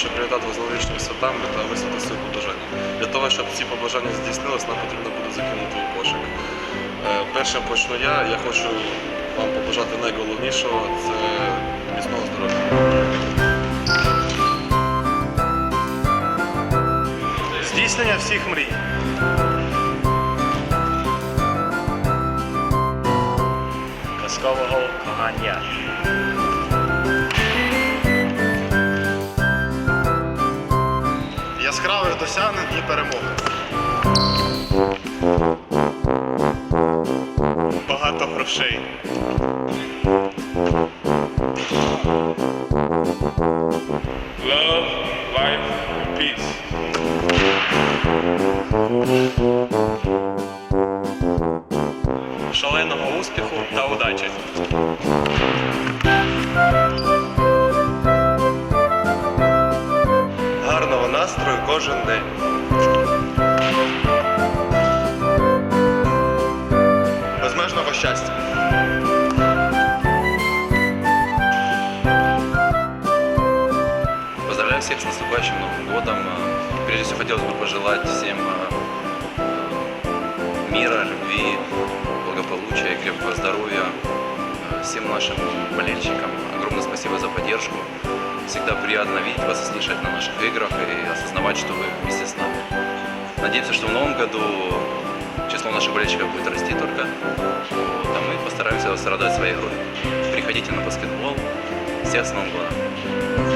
хоче привітати вас новорічними святами та висловити свої побажання. Для того, щоб ці побажання здійснились, нам потрібно буде закинути кошик. Е, Першим почну я. Я хочу вам побажати найголовнішого це міцного здоров'я. Здійснення всіх мрій. Казкового кохання. Яскравих досягнень і перемог. Багато грошей. Шаленого успіху та удачі. Кожен день. Безмежного. Поздравляю всех с наступающим Новым годом. Прежде всего хотелось бы пожелать всем э, мира, любви, благополучия, крепкого здоровья. Э, Всем нашим болельщикам огромное спасибо за поддержку. Всегда приятно видеть вас и слышать на наших играх и осознавать, что вы вместе с нами. Надеемся, что в новом году число наших болельщиков будет расти только. Вот, а мы постараемся вас радовать своей игрой. Приходите на баскетбол. Всех с Новым годом!